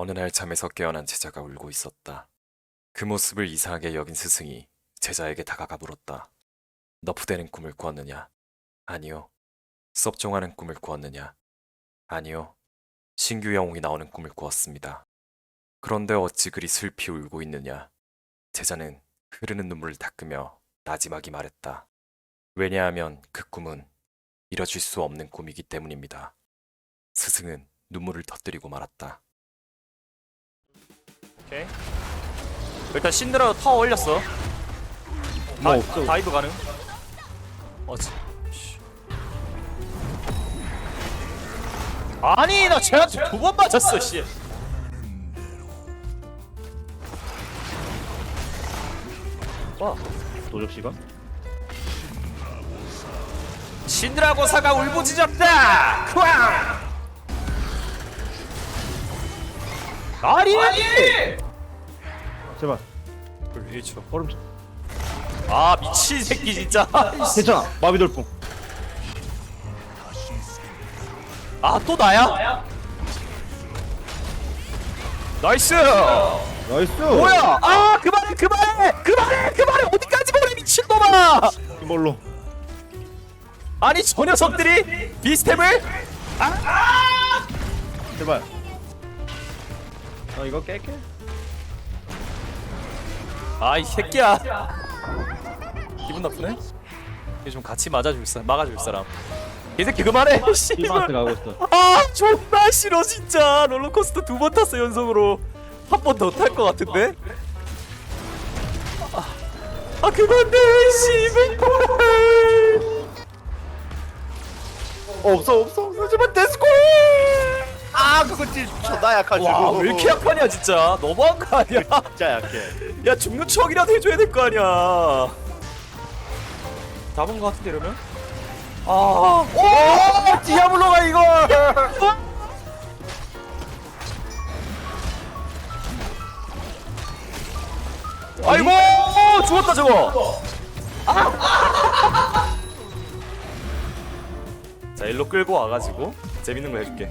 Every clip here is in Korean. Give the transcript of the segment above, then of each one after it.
어느 날 잠에서 깨어난 제자가 울고 있었다. 그 모습을 이상하게 여긴 스승이 제자에게 다가가 물었다. 너프대는 꿈을 꾸었느냐? 아니요. 섭종하는 꿈을 꾸었느냐? 아니요. 신규 영웅이 나오는 꿈을 꾸었습니다. 그런데 어찌 그리 슬피 울고 있느냐? 제자는 흐르는 눈물을 닦으며 나지막이 말했다. 왜냐하면 그 꿈은 이뤄질 수 없는 꿈이기 때문입니다. 스승은 눈물을 터뜨리고 말았다. 오케이. 일단 신드라 타워 올렸어. 뭐 다, 없어. 다이브 가능. 어, 지- 아니 나 쟤한테 두 번 맞았어 씨. 와 도적 시간? 신드라고사가 울부짖었다. 쿠앙. 아리! 제발. 불 1초 얼음 아 미친 새끼 진짜. 괜찮아. 마비돌풍. 아 또 나야? 나이스! 나이스! 뭐야? 아 그만해 그만해! 그만해 그만해! 어디까지 보내 미친놈아! 이걸로. 아니 저 녀석들이 비스템을? 아! 제발. 너 이거 깰게. 아이 새끼야. 기분 나쁘네? 이좀 같이 맞아줄 사람 막아줄 사람. 개새끼 그만해 아 존나 싫어 진짜. 롤러코스터 두 번 탔어 연속으로. 한 번 더 탈 것 같은데? 아, 아 그만돼 씨발 없어 없어 없어. 제발 데스코 아 그거 진짜 약하지. 와왜 이렇게 약하냐 진짜 너무한 거 아니야 그 진짜 약해 야 죽는 추억이라도 해줘야 될 거 아니야 잡은 거 같은데 이러면? 아 오! 디아블로가 이걸! 아이고! 죽었다 저거! 자 일로 끌고 와가지고 재밌는 거 해줄게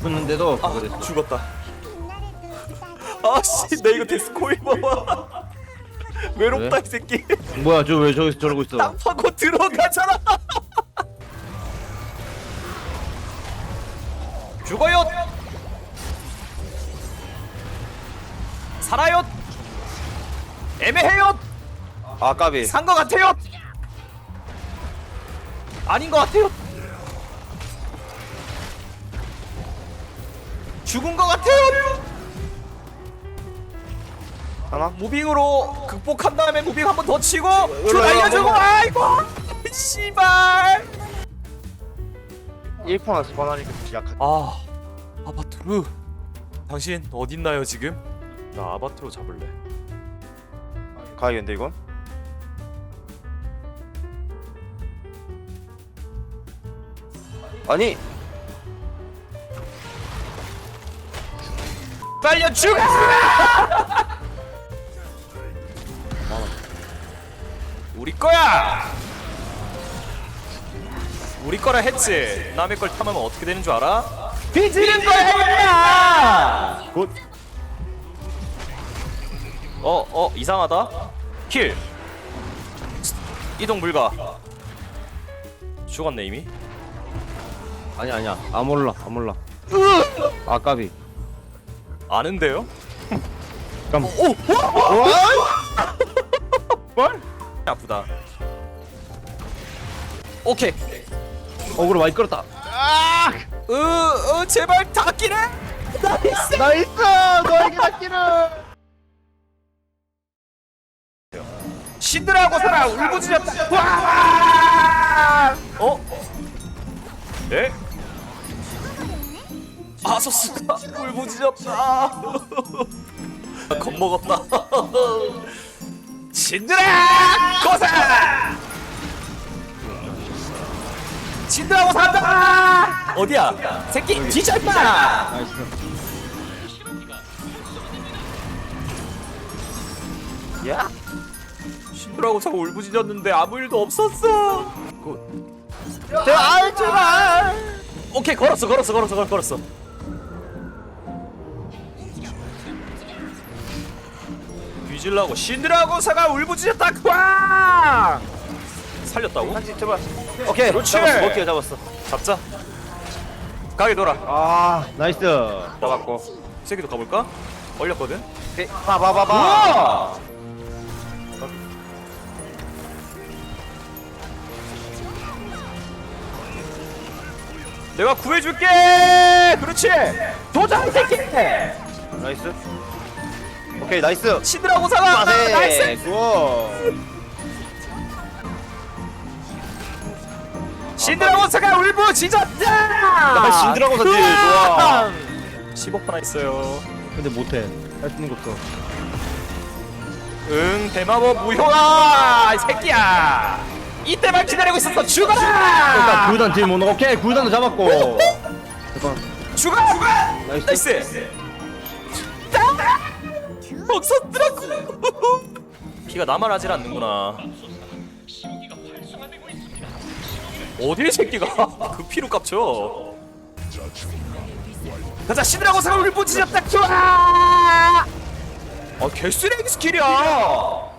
붙는데도 아 그거 됐어. 죽었다. 아씨 내 이거 데스코이 봐봐 외롭다 왜? 이 새끼. 뭐야 저 왜 저기서 저러고 있어? 땅 파고 들어가잖아. 죽어요. 살아요. 애매해요. 아 까비. 산 거 같아요. 아닌 거 같아요 죽은 거 같아요 하나? 무빙으로 극복한 다음에 무빙 한 번 더 치고 와, 날려주고. 아이고 씨발 1%나 스파나니까 약하 아 아바트루 당신 어딨나요 지금? 나 아바트로 잡을래 가야겠는데 이건? 아니 빨려 죽어! 우리 거야! 우리 거라 했지. 남의 걸 탐하면 어떻게 되는 줄 알아? 뒤지는 거야! 굿 어, 어, 이상하다. 킬. 이동 불가. 죽었네 이미. 아니 아니야 아 몰라 아 몰라 아 까비 아는데요? 깜 오! 뭘? 아프다. 오케이. 어그로 많이 끌었다 으, 으, 제발 닿기래. 나이스. 나이스 너에게 닿기를 신들하고 살아 울부짖었다. 와! 어? 네? 아소스가 울부짖었다. 겁먹었다. 신드라 고사 신드라고 산다! 어디야? 새끼 뒤져 임마! 나이스 야? 신드라 고 사고 울부짖었는데 아무 일도 없었어. 제발 제발! 오케이 걸었어 걸었어 걸었어 걸었어 뒤질라고. 신드라고 사가 울부짖었다 꽝 살렸다고? 한지 제발 오케이 그렇지. 잡았어. 먹기가 잡았어. 잡자. 가게 돌아. 아 나이스. 잡았고. 세기도 가볼까? 얼렸거든. 오케이. 봐봐봐봐. 내가 구해줄게! 그렇지! 도장 이 새끼! 나이스 오케이 나이스. 신드라고 사가 빠세 나이스. 굿 신드라고 사가 울부짖었다. 나 신드라고 사지, 좋아. 15% 하나 있어요. 근데 못해. 할 수 있는 거 없어 응 대마법 무효야 이 새끼야. 이때만 기다리고 있었어. 죽어라! 일단 구단 딜 못넣어 오케이 구단도 잡았고. 잠깐 죽어 죽어 나이스. 나이스 먹었더라고. 피가 나만 하질 않는구나. 어디에 새끼가? 그 피로 깝쳐. 가자 사가 우리 부딪혔다. 좋아! 아 개쓰레기 스킬이야